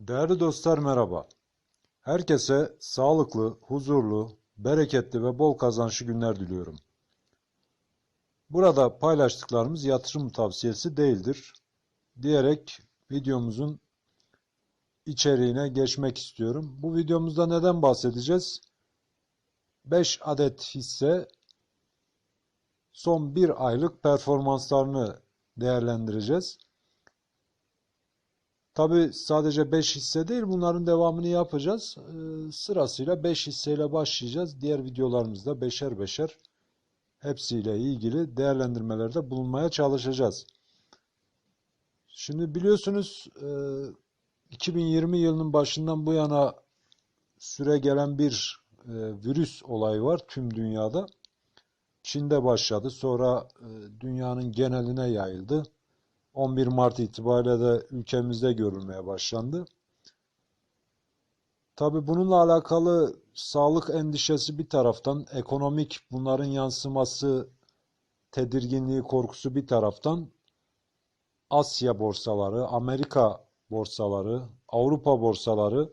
Değerli dostlar merhaba. Herkese sağlıklı, huzurlu, bereketli ve bol kazançlı günler diliyorum. Burada paylaştıklarımız yatırım tavsiyesi değildir diyerek videomuzun içeriğine geçmek istiyorum. Bu videomuzda neden bahsedeceğiz? 5 adet hisse son bir aylık performanslarını değerlendireceğiz. Tabi sadece 5 hisse değil bunların devamını yapacağız. Ee, sırasıyla 5 hisseyle başlayacağız. Diğer videolarımızda beşer beşer hepsiyle ilgili değerlendirmelerde bulunmaya çalışacağız. Şimdi biliyorsunuz e, 2020 yılının başından bu yana süre gelen bir e, virüs olayı var tüm dünyada. Çin'de başladı sonra e, dünyanın geneline yayıldı. 11 Mart itibariyle de ülkemizde görülmeye başlandı. Tabii bununla alakalı sağlık endişesi bir taraftan, ekonomik bunların yansıması, tedirginliği, korkusu bir taraftan Asya borsaları, Amerika borsaları, Avrupa borsaları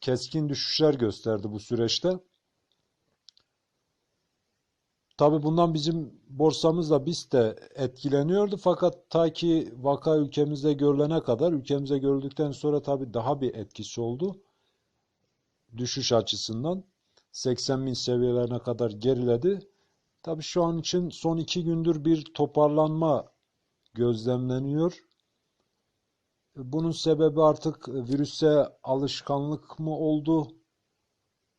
keskin düşüşler gösterdi bu süreçte. Tabii bundan bizim borsamızla biz de etkileniyordu fakat ta ki vaka ülkemizde görülene kadar ülkemize görüldükten sonra tabii daha bir etkisi oldu. Düşüş açısından 80 bin seviyelerine kadar geriledi. Tabii şu an için son iki gündür bir toparlanma gözlemleniyor. Bunun sebebi artık virüse alışkanlık mı oldu?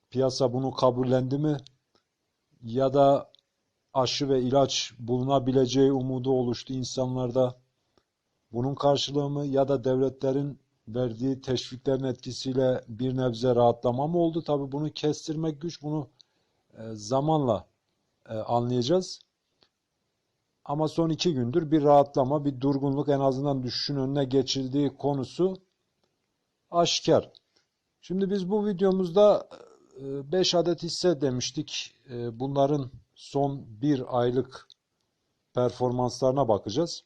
Piyasa bunu kabullendi mi? Ya da aşı ve ilaç bulunabileceği umudu oluştu insanlarda. Bunun karşılığı mı ya da devletlerin verdiği teşviklerin etkisiyle bir nebze rahatlama mı oldu? Tabii bunu kestirmek güç, bunu e, zamanla e, anlayacağız. Ama son iki gündür bir rahatlama, bir durgunluk en azından düşüşün önüne geçildiği konusu aşikar. Şimdi biz bu videomuzda 5 adet hisse demiştik. E, bunların son bir aylık performanslarına bakacağız.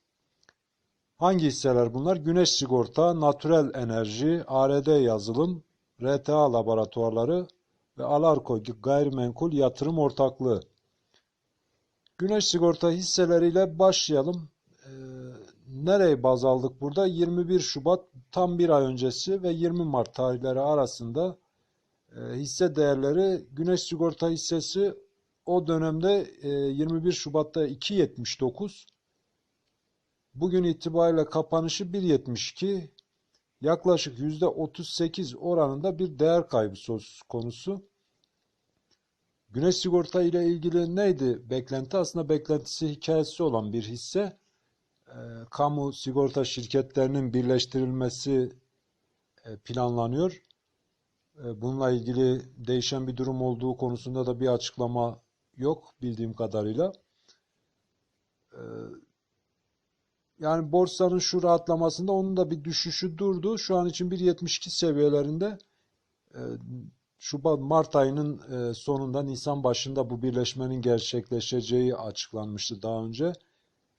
Hangi hisseler bunlar? Güneş Sigorta, Natürel Enerji, ARD Yazılım, RTA Laboratuvarları ve Alarko Gayrimenkul Yatırım Ortaklığı. Güneş Sigorta hisseleriyle başlayalım. Ee, nereye baz aldık burada? 21 Şubat tam bir ay öncesi ve 20 Mart tarihleri arasında e, hisse değerleri Güneş Sigorta hissesi o dönemde 21 Şubat'ta 2.79 bugün itibariyle kapanışı 1.72 yaklaşık %38 oranında bir değer kaybı söz konusu. Güneş sigorta ile ilgili neydi beklenti? Aslında beklentisi hikayesi olan bir hisse. Kamu sigorta şirketlerinin birleştirilmesi planlanıyor. Bununla ilgili değişen bir durum olduğu konusunda da bir açıklama yok bildiğim kadarıyla. Ee, yani borsanın şu rahatlamasında onun da bir düşüşü durdu. Şu an için 1.72 seviyelerinde ee, Şubat Mart ayının e, sonunda Nisan başında bu birleşmenin gerçekleşeceği açıklanmıştı daha önce.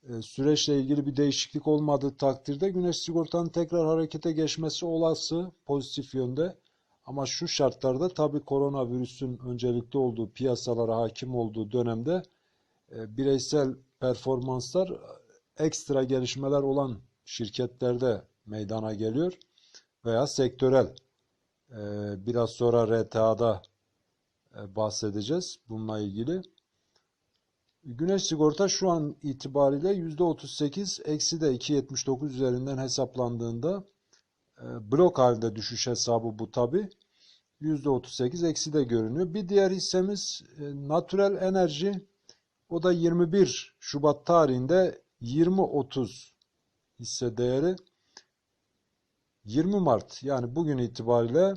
Ee, süreçle ilgili bir değişiklik olmadığı takdirde Güneş Sigorta'nın tekrar harekete geçmesi olası pozitif yönde. Ama şu şartlarda tabii koronavirüsün öncelikli olduğu, piyasalara hakim olduğu dönemde e, bireysel performanslar ekstra gelişmeler olan şirketlerde meydana geliyor veya sektörel. E, biraz sonra RTA'da e, bahsedeceğiz bununla ilgili. Güneş sigorta şu an itibariyle %38 eksi de 2.79 üzerinden hesaplandığında blok halinde düşüş hesabı bu tabi. %38 eksi de görünüyor. Bir diğer hissemiz e, Natürel Enerji. O da 21 Şubat tarihinde 20.30 hisse değeri. 20 Mart yani bugün itibariyle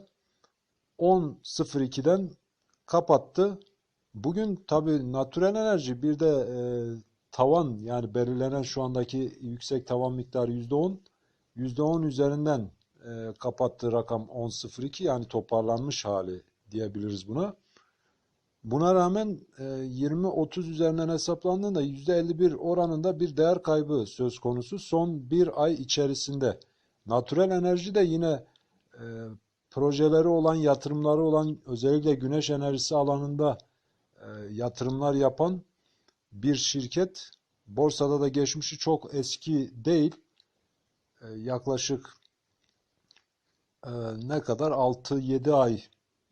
10.02'den kapattı. Bugün tabi Natürel Enerji bir de e, tavan yani belirlenen şu andaki yüksek tavan miktarı %10. %10 üzerinden e, kapattığı rakam 10.02 yani toparlanmış hali diyebiliriz buna. Buna rağmen e, 20-30 üzerinden hesaplandığında %51 oranında bir değer kaybı söz konusu son bir ay içerisinde. Natürel enerji de yine e, projeleri olan, yatırımları olan özellikle güneş enerjisi alanında e, yatırımlar yapan bir şirket. Borsada da geçmişi çok eski değil. E, yaklaşık e, ne kadar 6-7 ay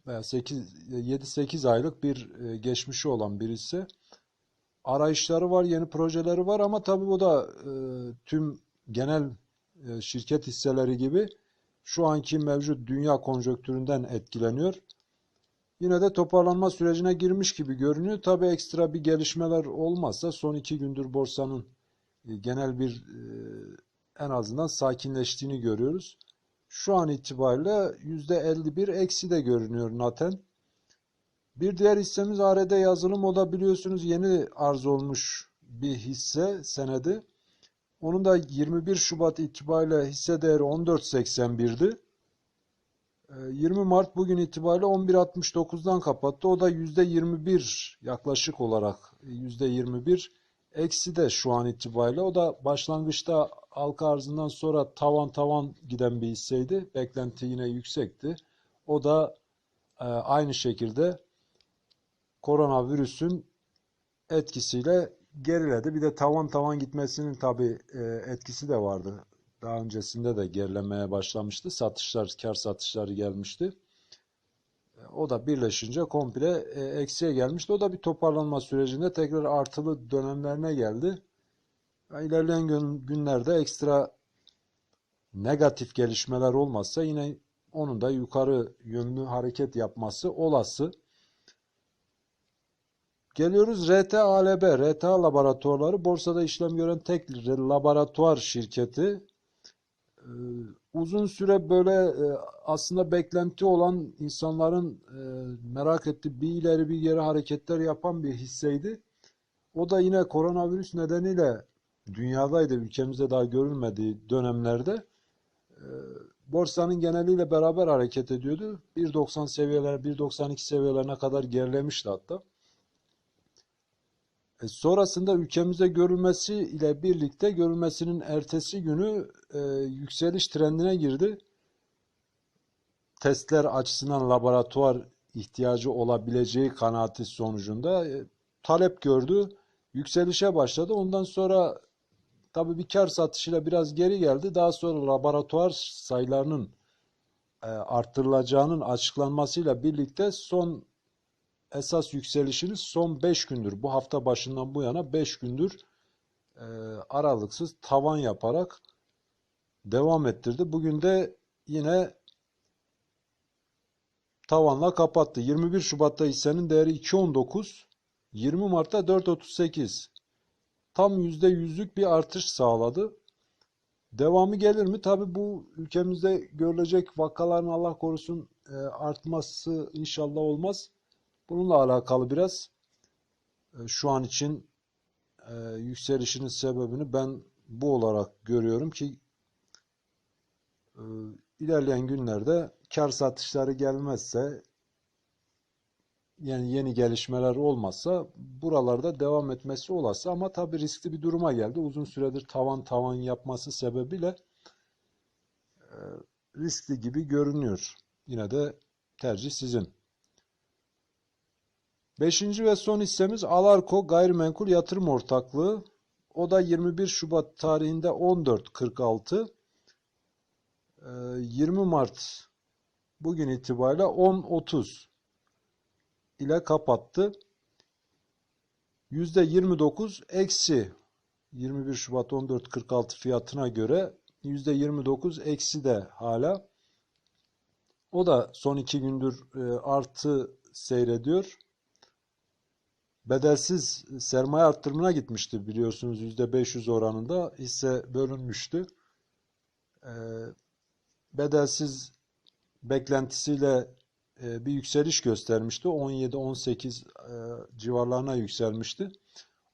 veya 8 7-8 aylık bir e, geçmişi olan birisi. Arayışları var, yeni projeleri var ama tabii bu da e, tüm genel e, şirket hisseleri gibi şu anki mevcut dünya konjonktüründen etkileniyor. Yine de toparlanma sürecine girmiş gibi görünüyor. Tabii ekstra bir gelişmeler olmazsa son iki gündür borsanın e, genel bir e, en azından sakinleştiğini görüyoruz. Şu an itibariyle %51 eksi de görünüyor Naten. Bir diğer hissemiz ARD yazılım. O da biliyorsunuz yeni arz olmuş bir hisse senedi. Onun da 21 Şubat itibariyle hisse değeri 14.81'di. 20 ee, Mart bugün itibariyle 11.69'dan kapattı. O da %21 yaklaşık olarak %21 eksi de şu an itibariyle. O da başlangıçta halka arzından sonra tavan tavan giden bir hisseydi. Beklenti yine yüksekti. O da e, aynı şekilde koronavirüsün etkisiyle geriledi. Bir de tavan tavan gitmesinin tabii e, etkisi de vardı. Daha öncesinde de gerilemeye başlamıştı. Satışlar, kar satışları gelmişti. O da birleşince komple e, eksiye gelmişti. O da bir toparlanma sürecinde tekrar artılı dönemlerine geldi. İlerleyen gün, günlerde ekstra negatif gelişmeler olmazsa yine onun da yukarı yönlü hareket yapması olası. Geliyoruz RT-ALB, RTA laboratuvarları borsada işlem gören tek laboratuvar şirketi. Ee, uzun süre böyle e, aslında beklenti olan insanların e, merak ettiği bir ileri bir geri hareketler yapan bir hisseydi. O da yine koronavirüs nedeniyle dünyadaydı, ülkemizde daha görülmediği dönemlerde e, borsanın geneliyle beraber hareket ediyordu. 1.90 seviyeler, 1.92 seviyelerine kadar gerilemişti hatta. E, sonrasında ülkemizde görülmesi ile birlikte görülmesinin ertesi günü e, yükseliş trendine girdi. Testler açısından laboratuvar ihtiyacı olabileceği kanaati sonucunda e, talep gördü. Yükselişe başladı. Ondan sonra tabii bir kar satışıyla biraz geri geldi. Daha sonra laboratuvar sayılarının e, arttırılacağının açıklanmasıyla birlikte son esas yükselişiniz son 5 gündür. Bu hafta başından bu yana 5 gündür e, aralıksız tavan yaparak devam ettirdi. Bugün de yine tavanla kapattı. 21 Şubat'ta hissenin değeri 2.19, 20 Mart'ta 4.38. Tam %100'lük bir artış sağladı. Devamı gelir mi? Tabi bu ülkemizde görülecek vakaların Allah korusun e, artması inşallah olmaz. Bununla alakalı biraz e, şu an için e, yükselişinin sebebini ben bu olarak görüyorum ki e, ilerleyen günlerde kar satışları gelmezse yani yeni gelişmeler olmazsa buralarda devam etmesi olası ama tabi riskli bir duruma geldi. Uzun süredir tavan tavan yapması sebebiyle riskli gibi görünüyor. Yine de tercih sizin. Beşinci ve son hissemiz Alarko Gayrimenkul Yatırım Ortaklığı. O da 21 Şubat tarihinde 14.46. 20 ee, Mart bugün itibariyle 10.30 ile kapattı. %29 eksi 21 Şubat 14.46 fiyatına göre %29 eksi de hala. O da son iki gündür e, artı seyrediyor bedelsiz sermaye arttırımına gitmişti biliyorsunuz %500 oranında hisse bölünmüştü. Ee, bedelsiz beklentisiyle e, bir yükseliş göstermişti. 17-18 e, civarlarına yükselmişti.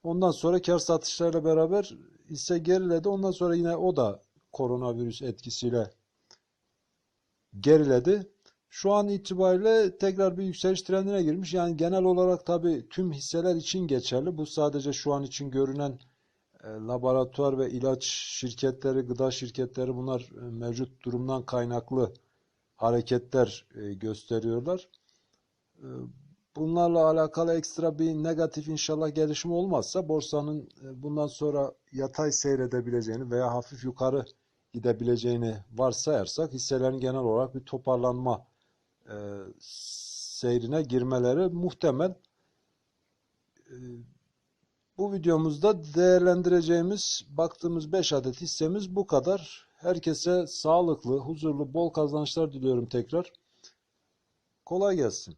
Ondan sonra kar satışlarıyla beraber hisse geriledi. Ondan sonra yine o da koronavirüs etkisiyle geriledi. Şu an itibariyle tekrar bir yükseliş trendine girmiş. Yani genel olarak tabii tüm hisseler için geçerli. Bu sadece şu an için görünen e, laboratuvar ve ilaç şirketleri, gıda şirketleri bunlar e, mevcut durumdan kaynaklı hareketler e, gösteriyorlar. Bunlarla alakalı ekstra bir negatif inşallah gelişme olmazsa borsanın bundan sonra yatay seyredebileceğini veya hafif yukarı gidebileceğini varsayarsak hisselerin genel olarak bir toparlanma e, seyrine girmeleri muhtemel. E, bu videomuzda değerlendireceğimiz, baktığımız 5 adet hissemiz bu kadar. Herkese sağlıklı, huzurlu, bol kazançlar diliyorum tekrar. Kolay gelsin.